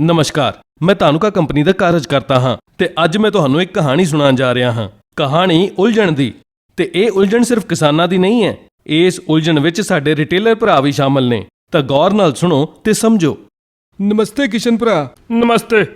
ਨਮਸਕਾਰ। ਮੈਂ ਧਾਨੁਕਾ ਕੰਪਨੀ ਦਾ ਕਾਰਜਕਰਤਾ ਹਾਂ ਤੇ ਅੱਜ ਮੈਂ ਤੁਹਾਨੂੰ ਇੱਕ ਕਹਾਣੀ ਸੁਣਾਉਣ ਜਾ ਰਿਹਾ ਹਾਂ। ਕਹਾਣੀ ਉਲਝਣ ਦੀ। ਤੇ ਇਹ ਉਲਝਣ ਸਿਰਫ ਕਿਸਾਨਾਂ ਦੀ ਨਹੀਂ ਹੈ ਇਸ ਉਲਝਣ ਵਿੱਚ ਸਾਡੇ ਰਿਟੇਲਰ ਭਰਾ ਵੀ ਸ਼ਾਮਲ ਨੇ। ਤਾਂ ਗੌਰ ਨਾਲ ਸੁਣੋ ਤੇ ਸਮਝੋ। ਨਮਸਤੇ ਕਿਸ਼ਨ ਭਰਾ। ਨਮਸਤੇ।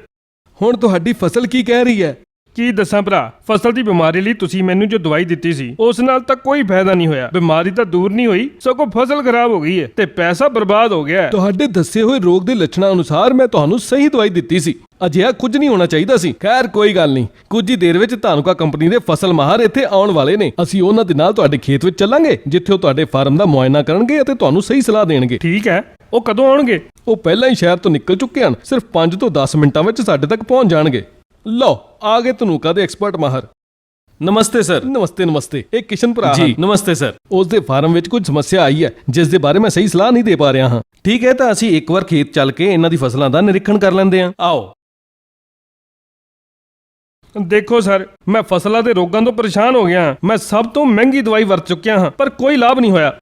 ਹੁਣ ਤੁਹਾਡੀ ਫਸਲ ਕੀ ਕਹਿ ਰਹੀ ਹੈ? ਕੀ ਦੱਸਾਂ ਭਰਾ? ਫਸਲ ਦੀ ਬਿਮਾਰੀ ਲਈ ਤੁਸੀਂ ਮੈਨੂੰ ਜੋ ਦਵਾਈ ਦਿੱਤੀ ਸੀ ਉਸ ਨਾਲ ਤਾਂ ਕੋਈ ਫਾਇਦਾ ਨਹੀਂ ਹੋਇਆ। ਬਿਮਾਰੀ ਤਾਂ ਦੂਰ ਨਹੀਂ ਹੋਈ ਸਗੋਂ ਫਸਲ ਖਰਾਬ ਹੋ ਗਈ ਹੈ ਤੇ ਪੈਸਾ ਬਰਬਾਦ ਹੋ ਗਿਆ ਹੈ। ਤੁਹਾਡੇ ਦੱਸੇ ਹੋਏ ਰੋਗ ਦੇ ਲੱਛਣਾਂ ਅਨੁਸਾਰ ਮੈਂ ਤੁਹਾਨੂੰ ਸਹੀ ਦਵਾਈ ਦਿੱਤੀ ਸੀ। ਅਜਿਹਾ ਕੁਝ ਨਹੀਂ ਹੋਣਾ ਚਾਹੀਦਾ ਸੀ। ਖੈਰ ਕੋਈ ਗੱਲ ਨਹੀਂ। ਕੁਝ ਹੀ ਦੇਰ ਵਿੱਚ ਧਾਨੁਕਾ ਕੰਪਨੀ ਦੇ ਫਸਲ ਮਾਹਰ ਇੱਥੇ ਆਉਣ ਵਾਲੇ ਨੇ। ਅਸੀਂ ਉਹਨਾਂ ਦੇ ਨਾਲ ਤੁਹਾਡੇ ਖੇਤ ਵਿੱਚ ਚੱਲਾਂਗੇ ਜਿੱਥੇ ਉਹ ਤੁਹਾਡੇ ਫਾਰਮ ਦਾ ਮੁਆਇਨਾ ਕਰਨਗੇ ਅਤੇ ਤੁਹਾਨੂੰ ਸਹੀ ਸਲਾਹ ਦੇਣਗੇ। ਠੀਕ ਹੈ। ਉਹ ਕਦੋਂ ਆਉਣਗੇ? ਉਹ ਪਹਿਲਾਂ ਹੀ ਸ਼ਹਿਰ ਤੋਂ ਨਿਕਲ ਚੁੱਕੇ ਹਨ। ਸਿਰਫ 5 ਤੋਂ 10 ਮਿੰਟਾਂ ਵਿੱਚ ਸਾਡੇ ਤੱਕ ਪਹੁੰਚ ਜਾਣਗੇ। ਲਓ ਆ ਗਏ ਧਨੁਕਾ ਦੇ ਐਕਸਪਰਟ ਮਾਹਰ? ਨਮਸਤੇ ਸਰ। ਨਮਸਤੇ ਨਮਸਤੇ। ਇਹ ਕਿਸ਼ਨ ਭਰਾ ਜੀ ਨਮਸਤੇ ਸਰ। ਉਸ ਦੇ ਫਾਰਮ ਵਿੱਚ ਕੁਝ ਸਮੱਸਿਆ ਆਈ ਹੈ ਜਿਸ ਦੇ ਬਾਰੇ ਮੈਂ ਸਹੀ ਸਲਾਹ ਨਹੀਂ ਦੇ ਪਾ ਰਿਹਾ ਹਾਂ। ਠੀਕ ਹੈ ਤਾਂ ਅਸੀਂ ਇੱਕ ਵਾਰ ਖੇਤ ਚੱਲ ਕੇ ਇਹਨਾਂ ਦੀ ਫਸਲਾਂ ਦਾ ਨਿਰੀਖਣ ਕਰ ਲੈਂਦੇ ਹਾਂ। ਆਓ। ਦੇਖੋ ਸਰ ਮੈਂ ਫਸਲਾਂ ਦੇ ਰੋਗਾਂ ਤੋਂ ਪਰੇਸ਼ਾਨ ਹੋ ਗਿਆ ਮੈਂ ਸਭ ਤੋਂ ਮਹਿੰਗੀ ਦਵਾਈ ਵਰਤ ਚੁੱਕਿਆ ਹਾਂ ਪਰ ਕੋਈ ਲਾਭ ਨਹੀਂ ਹੋਇਆ।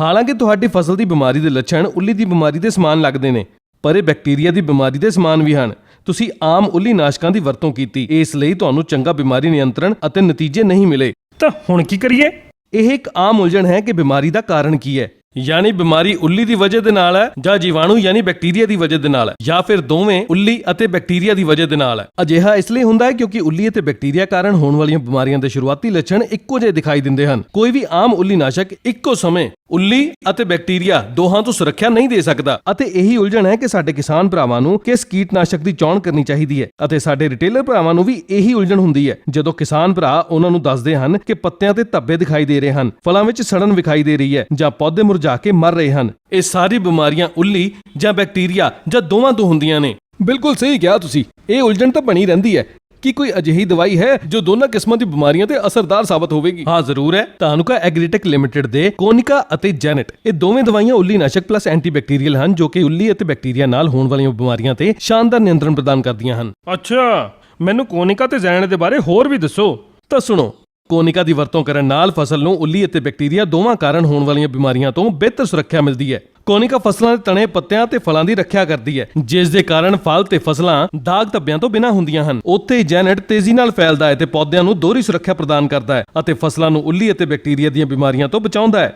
ਹਾਲਾਂਕਿ ਤੁਹਾਡੀ ਫਸਲ ਦੀ ਬਿਮਾਰੀ ਦੇ ਲੱਛਣ ਉੱਲੀ ਦੀ ਬਿਮਾਰੀ ਦੇ ਸਮਾਨ ਲੱਗਦੇ ਨੇ ਪਰ ਇਹ ਬੈਕਟੀਰੀਆ ਦੀ ਬਿਮਾਰੀ ਦੇ ਸਮਾਨ ਵੀ ਹਨ। ਤੁਸੀਂ ਆਮ ਉੱਲੀ ਨਾਸ਼ਕਾਂ ਦੀ ਵਰਤੋਂ ਕੀਤੀ। ਇਸ ਲਈ ਤੁਹਾਨੂੰ ਚੰਗਾ ਬਿਮਾਰੀ ਨਿਯੰਤਰਣ ਅਤੇ ਨਤੀਜੇ ਨਹੀਂ ਮਿਲੇ। ਤਾਂ ਹੁਣ ਕੀ ਕਰੀਏ? ਇਹ ਇੱਕ ਆਮ ਉਲਝਣ ਹੈ ਕਿ ਬਿਮਾਰੀ ਦਾ ਕਾਰਨ ਕੀ ਹੈ? ਯਾਨੀ ਬਿਮਾਰੀ ਉੱਲੀ ਦੀ ਵਜ੍ਹਾ ਦੇ ਨਾਲ ਹੈ, ਜਾਂ ਜੀਵਾਣੂ ਯਾਨੀ ਬੈਕਟੀਰੀਆ ਦੀ ਵਜ੍ਹਾ ਦੇ ਨਾਲ ਹੈ, ਜਾਂ ਫਿਰ ਦੋਵੇਂ ਉੱਲੀ ਅਤੇ ਬੈਕਟੀਰੀਆ ਦੀ ਵਜ੍ਹਾ ਦੇ ਨਾਲ ਹੈ। ਅਜਿਹਾ ਇਸ ਲਈ ਹੁੰਦਾ ਹੈ ਕਿਉਂਕਿ ਉੱਲੀ ਅਤੇ ਬੈਕਟੀਰੀਆ ਕਾਰਨ ਹੋਣ ਵਾਲੀਆਂ ਬਿਮਾਰੀਆਂ ਦੇ ਸ਼ੁਰੂਆਤੀ ਲੱਛਣ ਇੱਕੋ ਜਿਹੇ ਦਿਖਾਈ ਦਿੰਦੇ ਹਨ। ਕੋਈ ਵੀ ਆਮ ਉੱਲੀ ਨਾਸ਼ਕ ਇੱਕੋ ਸਮੇਂ ਉੱਲੀ ਅਤੇ ਬੈਕਟੀਰੀਆ ਦੋਹਾਂ ਤੋਂ ਸੁਰੱਖਿਆ ਨਹੀਂ ਦੇ ਸਕਦਾ। ਅਤੇ ਇਹੀ ਉਲਝਣ ਹੈ ਕਿ ਸਾਡੇ ਕਿਸਾਨ ਭਰਾਵਾਂ ਨੂੰ ਕਿਸ ਕੀਟਨਾਸ਼ਕ ਦੀ ਚੋਣ ਕਰਨੀ ਚਾਹੀਦੀ ਹੈ ਅਤੇ ਸਾਡੇ ਰਿਟੇਲਰ ਭਰਾਵਾਂ ਨੂੰ ਵੀ ਇਹੀ ਉਲਝਣ ਹੁੰਦੀ ਹੈ। ਜਦੋਂ ਕਿਸਾਨ ਭਰਾ ਉਹਨਾਂ ਨੂੰ ਦੱਸਦੇ ਹਨ ਕਿ ਪੱਤਿਆਂ ਤੇ ਧੱਬੇ ਦਿਖਾਈ ਦੇ ਰਹੇ ਹਨ, ਫਲਾਂ ਵਿੱਚ ਸੜਨ ਵਿਖਾਈ ਦੇ ਰਹੀ ਹੈ ਜਾਂ ਪੌਦੇ ਮੁਰਝਾ ਕੇ ਮਰ ਰਹੇ ਹਨ। ਇਹ ਸਾਰੀ ਬਿਮਾਰੀਆਂ ਉੱਲੀ ਜਾਂ ਬੈਕਟੀਰੀਆ ਜਾਂ ਦੋਵਾਂ ਤੋਂ ਹੁੰਦੀਆਂ ਨੇ। ਬਿਲਕੁਲ ਸਹੀ ਕਿਹਾ ਤੁਸੀਂ। ਇਹ ਉਲਝਣ ਤਾਂ ਬਣੀ ਰਹਿੰਦੀ ਹੈ ਕੀ ਕੋਈ ਅਜਿਹੀ ਦਵਾਈ ਹੈ ਜੋ ਦੋਨਾਂ ਕਿਸਮਾਂ ਦੀ ਬਿਮਾਰੀਆਂ ਤੇ ਅਸਰਦਾਰ ਸਾਬਤ ਹੋਵੇਗੀ। ਹਾਂ, ਜ਼ਰੂਰ ਹੈ। ਤਾਨੂਕਾ ਐਗਰੀਟੈਕ ਲਿਮਟਿਡ ਦੇ ਕੋਨਿਕਾ ਅਤੇ ਜੈਨੇਟ। ਇਹ ਦੋਵੇਂ ਦਵਾਈਆਂ ਉੱਲੀ ਨਾਸ਼ਕ ਪਲੱਸ ਐਂਟੀਬੈਕਟੀਰੀਅਲ ਹਨ ਜੋ ਕਿ ਉੱਲੀ ਅਤੇ ਬੈਕਟੀਰੀਆ ਨਾਲ ਹੋਣ ਵਾਲੀਆਂ ਬਿਮਾਰੀਆਂ ਤੇ ਸ਼ਾਨਦਾਰ ਨਿਯੰਤਰਣ ਪ੍ਰਦਾਨ ਕਰਦੀਆਂ ਹਨ। ਅੱਛਾ। ਮੈਨੂੰ ਕੋਨਿਕਾ ਤੇ ਜ਼ੈਨ ਦੇ ਬਾਰੇ ਹੋਰ ਵੀ ਦੱਸੋ। ਤਾਂ ਸੁਣੋ ਕੋਨਿਕਾ ਦੀ ਵਰਤੋਂ ਕਰਨ ਨਾਲ ਫਸਲ ਨੂੰ ਉੱਲੀ ਅਤੇ ਬੈਕਟੀਰੀਆ ਦੋਵਾਂ ਕਾਰਨ ਹੋਣ ਵਾਲੀਆਂ ਬਿਮਾਰੀਆਂ ਤੋਂ ਬਿਹਤਰ ਸੁਰੱਖਿਆ ਮਿਲਦੀ ਹੈ। ਕੋਨਿਕਾ ਫਸਲਾਂ ਦੇ ਤਣੇ ਪੱਤਿਆਂ ਤੇ ਫਲਾਂ ਦੀ ਰੱਖਿਆ ਕਰਦੀ ਹੈ, ਜਿਸ ਦੇ ਕਾਰਨ ਫਲ ਤੇ ਫਸਲਾਂ ਦਾਗ ਧੱਬਿਆਂ ਤੋਂ ਬਿਨਾਂ ਹੁੰਦੀਆਂ ਹਨ। ਉੱਥੇ ਹੀ ਜੈਨਟ ਤੇਜ਼ੀ ਨਾਲ ਫੈਲਦਾ ਹੈ ਤੇ ਪੌਦਿਆਂ ਨੂੰ ਦੋਹਰੀ ਸੁਰੱਖਿਆ ਪ੍ਰਦਾਨ ਕਰਦਾ ਹੈ ਅਤੇ ਫਸਲਾਂ ਨੂੰ ਉੱਲੀ ਅਤੇ ਬੈਕਟੀਰੀਆ ਦੀਆਂ ਬਿਮਾਰੀਆਂ ਤੋਂ ਬਚਾਉਂਦਾ ਹੈ।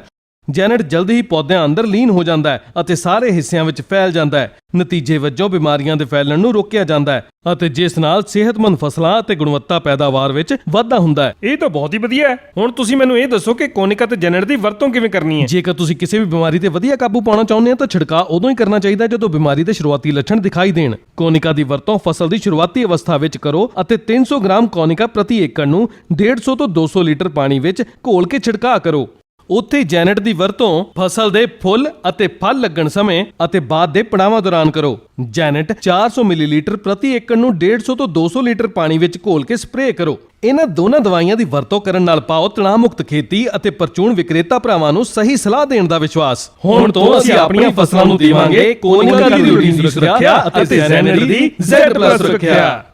ਜੈਨੇਟ ਜਲਦੀ ਹੀ ਪੌਦਿਆਂ ਅੰਦਰ ਲੀਨ ਹੋ ਜਾਂਦਾ ਹੈ ਅਤੇ ਸਾਰੇ ਹਿੱਸਿਆਂ ਵਿੱਚ ਫੈਲ ਜਾਂਦਾ ਹੈ। ਨਤੀਜੇ ਵਜੋਂ ਬਿਮਾਰੀਆਂ ਦੇ ਫੈਲਣ ਨੂੰ ਰੋਕਿਆ ਜਾਂਦਾ ਹੈ ਅਤੇ ਜਿਸ ਨਾਲ ਸਿਹਤਮੰਦ ਫਸਲਾਂ ਅਤੇ ਗੁਣਵੱਤਾ ਪੈਦਾਵਾਰ ਵਿੱਚ ਵਾਧਾ ਹੁੰਦਾ ਹੈ। ਇਹ ਤਾਂ ਬਹੁਤ ਹੀ ਵਧੀਆ ਹੈ। ਹੁਣ ਤੁਸੀਂ ਮੈਨੂੰ ਇਹ ਦੱਸੋ ਕਿ ਕੋਨਿਕਾ ਤੇ ਜੈਨੇਟ ਦੀ ਵਰਤੋਂ ਕਿਵੇਂ ਕਰਨੀ ਹੈ? ਜੇਕਰ ਤੁਸੀਂ ਕਿਸੇ ਵੀ ਬਿਮਾਰੀ ਤੇ ਵਧੀਆ ਕਾਬੂ ਪਾਉਣਾ ਚਾਹੁੰਦੇ ਹੋ ਤਾਂ ਛਿੜਕਾਅ ਉਦੋਂ ਹੀ ਕਰਨਾ ਚਾਹੀਦਾ ਜਦੋਂ ਬਿਮਾਰੀ ਦੇ ਸ਼ੁਰੂਆਤੀ ਲੱਛਣ ਦਿਖਾਈ ਦੇਣ। ਕੋਨਿਕਾ ਦੀ ਵਰਤੋਂ ਫਸਲ ਦੀ ਸ਼ੁਰੂਆਤੀ ਅਵਸਥਾ ਵਿੱਚ ਕਰੋ ਅਤੇ 300 ਗ੍ਰਾਮ ਕੋਨਿਕਾ ਪ੍ਰਤੀ ਏਕੜ ਨੂੰ 150 ਤੋਂ 200 ਲੀਟਰ ਪਾਣੀ ਵਿੱਚ ਘੋਲ ਕੇ ਛਿੜਕਾਅ ਕਰੋ। ਉੱਥੇ ਹੀ ਦੀ ਵਰਤੋਂ ਫਸਲ ਦੇ ਫੁੱਲ ਅਤੇ ਫਲ ਲੱਗਣ ਸਮੇਂ ਅਤੇ ਬਾਅਦ ਦੇ ਪੜਾਵਾਂ ਦੌਰਾਨ ਕਰੋ। ਜੈਨੇਟ 400 ਮਿਲੀਲੀਟਰ ਪ੍ਰਤੀ ਏਕੜ ਨੂੰ 150 ਤੋਂ 200 ਲੀਟਰ ਪਾਣੀ ਵਿੱਚ ਘੋਲ ਕੇ ਸਪਰੇਅ ਕਰੋ। ਇਹਨਾਂ ਦੋਨਾਂ ਦਵਾਈਆਂ ਦੀ ਵਰਤੋਂ ਕਰਨ ਨਾਲ ਪਾਓ ਤਣਾਅ ਮੁਕਤ ਖੇਤੀ ਅਤੇ ਪਰਚੂਨ ਵਿਕਰੇਤਾ ਭਰਾਵਾਂ ਨੂੰ ਸਹੀ ਸਲਾਹ ਦੇਣ ਦਾ ਵਿਸ਼ਵਾਸ। ਹੁਣ ਤੋਂ ਅਸੀਂ ਆਪਣੀਆਂ ਫਸਲਾਂ ਨੂੰ ਦੇਵਾਂਗੇ। ਕੋਨਿਕਾ ਦੀ ਉੱਲੀ ਸੁਰੱਖਿਆ ਅਤੇ ਜ਼ੈਨੇਟ ਦੀ Z+ ਸੁਰੱਖਿਆ।